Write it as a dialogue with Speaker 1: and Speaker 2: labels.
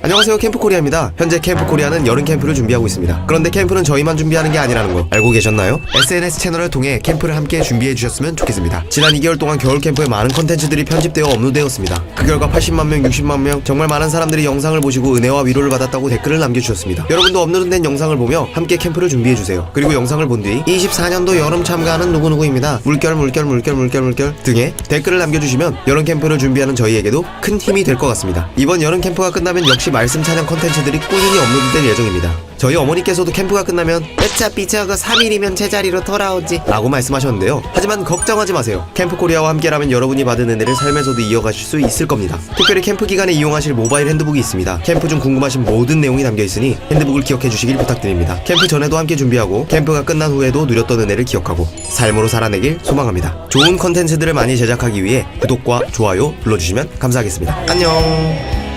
Speaker 1: 안녕하세요 캠프코리아입니다. 현재 캠프코리아는 여름 캠프를 준비하고 있습니다. 그런데 캠프는 저희만 준비하는 게 아니라는 거. 알고 계셨나요? SNS 채널을 통해 캠프를 함께 준비해 주셨으면 좋겠습니다. 지난 2개월 동안 겨울 캠프에 많은 컨텐츠들이 편집되어 업로드되었습니다. 그 결과 80만명 60만명 정말 많은 사람들이 영상을 보시고 은혜와 위로를 받았다고 댓글을 남겨주셨습니다. 여러분도 업로드된 영상을 보며 함께 캠프를 준비해주세요. 그리고 영상을 본 뒤 24년도 여름 참가하는 누구누구입니다. 물결 물결 물결 물결 물결 등의 댓글을 남겨주시면 여름 캠프를 준비하는 저희에게도 큰 힘이 될 것 같습니다. 이번 여름 캠프가 끝나면 역시 말씀 찬양 컨텐츠들이 꾸준히 업로드될 예정입니다. 저희 어머니께서도 캠프가 끝나면 어차피 저거 3일이면 제자리로 돌아오지 라고 말씀하셨는데요. 하지만 걱정하지 마세요. 캠프 코리아와 함께라면 여러분이 받은 은혜를 삶에서도 이어가실 수 있을 겁니다. 특별히 캠프 기간에 이용하실 모바일 핸드북이 있습니다. 캠프 중 궁금하신 모든 내용이 담겨 있으니 핸드북을 기억해 주시길 부탁드립니다. 캠프 전에도 함께 준비하고 캠프가 끝난 후에도 누렸던 은혜를 기억하고 삶으로 살아내길 소망합니다. 좋은 컨텐츠들을 많이 제작하기 위해 구독과 좋아요 눌러주시면 감사하겠습니다. 안녕